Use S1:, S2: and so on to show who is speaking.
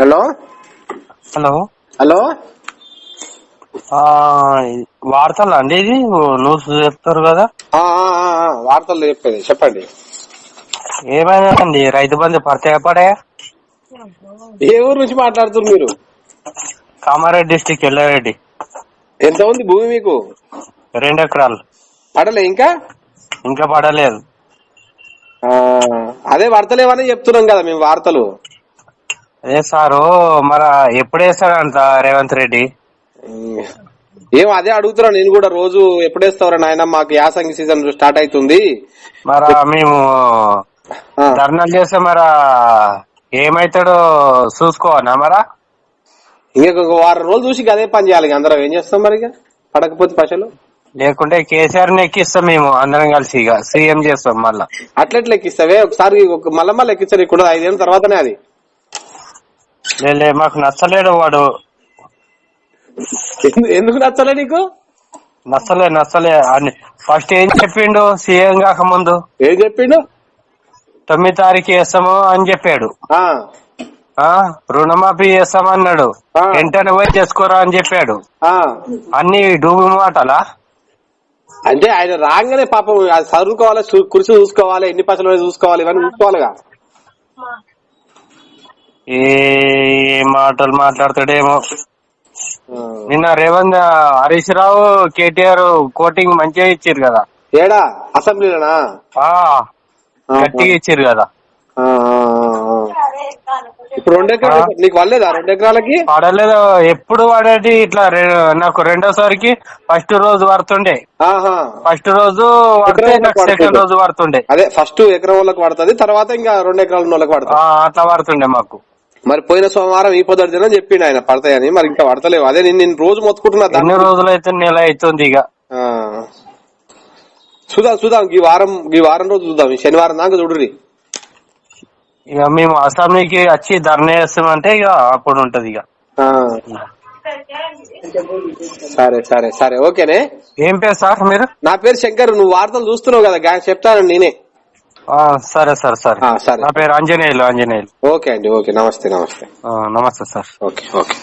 S1: Hello?
S2: Hello?
S1: Hello?
S2: ఆ, వార్తలు అండి ఇది? న్యూస్ చెప్తారు కదా?
S1: వార్తలు చెప్పేది చెప్పండి.
S2: ఏమైందండి రైతు బంధు పడితే పడే
S1: ఏ ఊరు నుంచి మాట్లాడుతున్నారు మీరు?
S2: కామారెడ్డి డిస్టిక్ ఎల్లారెడ్డి.
S1: ఎంత ఉంది భూమి మీకు?
S2: రెండు ఎకరాలు.
S1: పడలే ఇంకా?
S2: ఇంకా పడలేదు.
S1: అదే వార్తలేవని చెప్తున్నాం కదా మేము వార్తలు.
S2: అదే సారు మరి ఎప్పుడు వేస్తాడంట రేవంత్ రెడ్డి?
S1: ఏం అదే అడుగుతున్నా నేను కూడా రోజు ఎప్పుడేస్తావరా నాయన మాకు యాసంగి సీజన్ స్టార్ట్ అవుతుంది.
S2: మరి మేము ధర్నాలు చేస్తే మరి ఏమైతాడో చూసుకోవనా మరా?
S1: ఇంకొక వారం రోజులు చూసి అదే పని చేయాలి అందరం ఏం చేస్తాం మరి ఇక? పడకపోతే పశలు
S2: లేకుంటే కేసీఆర్ని ఎక్కిస్తాం మేము అందరం కలిసి ఇక సీఎం చేస్తాం మళ్ళా.
S1: అట్లెట్లు ఎక్కిస్తావే? ఒకసారి ఒక మళ్ళా మళ్ళీ ఎక్కించారు ఇక్కడ ఐదేళ్ళ తర్వాతనే అది.
S2: లే- లే మాకు నచ్చలేడు వాడు.
S1: ఎందు- ఎందుకు నచ్చలే నీకు?
S2: నచ్చలే నచ్చలే. అని ఫస్ట్ ఏం చెప్పిండు? సీఎం కాక ముందు
S1: ఏం చెప్పిండు?
S2: తొమ్మిది తారీఖు వేస్తాము అని చెప్పాడు.
S1: ఆ.
S2: ఆ రుణమాఫీ చేస్తామన్నాడు. వెంటనే పోయి చేసుకోరా అని చెప్పాడు.
S1: ఆ.
S2: అన్ని డూబు మాటలా?
S1: అంటే ఆయన రాగానే పాపం చదువుకోవాలి సు- కుర్చీ చూసుకోవాలి ఎన్ని ఉన్నాయి చూసుకోవాలి ఇవన్నీ చూసుకోవాలిగా.
S2: ఏ మాటలు మాట్లాడతాడేమో. నిన్న రేవంత్ హరీష్ రావు కేటీఆర్ కోటింగ్ మంచిగా ఇచ్చారు కదా.
S1: ఏడా? అసెంబ్లీలోనా?
S2: గట్టిగా ఇచ్చారు కదా.
S1: ఇప్పుడు రెండు ఎకరాలు నీకు వల్లేదా రెండు ఎకరాలకి?
S2: పడలేదు. ఎప్పుడు వాడేది ఇట్లా నాకు రెండోసారికి ఫస్ట్ రోజు పడుతుండే. ఫస్ట్ రోజు పడితే
S1: ఎకరం
S2: నాకు సెకండ్. రోజు పడుతుండే.
S1: అదే ఫస్ట్ ఎకరం వాళ్ళకి పడుతుంది తర్వాత ఇంకా రెండు ఎకరాల వాళ్ళకి పడుతుంది.
S2: అట్లా పడుతుండే మాకు.
S1: మరి పోయిన సోమవారం ఈ పొద్దు దినం చెప్పిండు ఆయన పడతాయని. మరి ఇంకా పడతలేవు. అదే నేను నేను రోజు మొత్తుకుంటున్నా దాన్ని.
S2: ఎన్ని రోజులు అయితే నెల అవుతుంది ఇక?
S1: ఆ. చూద్దాం చూద్దాం. ఈ వారం ఈ వారం రోజు చూద్దాం. ఈ శనివారం దాకా చూడుర్రి.
S2: ఇక మేము అసెంబ్లీకి వచ్చి ధర్నా చేస్తామంటే ఇక అప్పుడు ఉంటది ఇక.
S1: ఆ. సరే సరే సరే. ఓకేనే?
S2: ఏం పేరు సార్ మీరు?
S1: నా పేరు శంకర్. నువ్వు వార్తలు చూస్తున్నావు కదా. చెప్తాను నేనే.
S2: సరే సార్ సరే.
S1: సరే.
S2: నా పేరు ఆంజనేయులు ఆంజనేయులు.
S1: ఓకే అండి ఓకే. నమస్తే నమస్తే.
S2: నమస్తే సార్.
S1: Okay okay.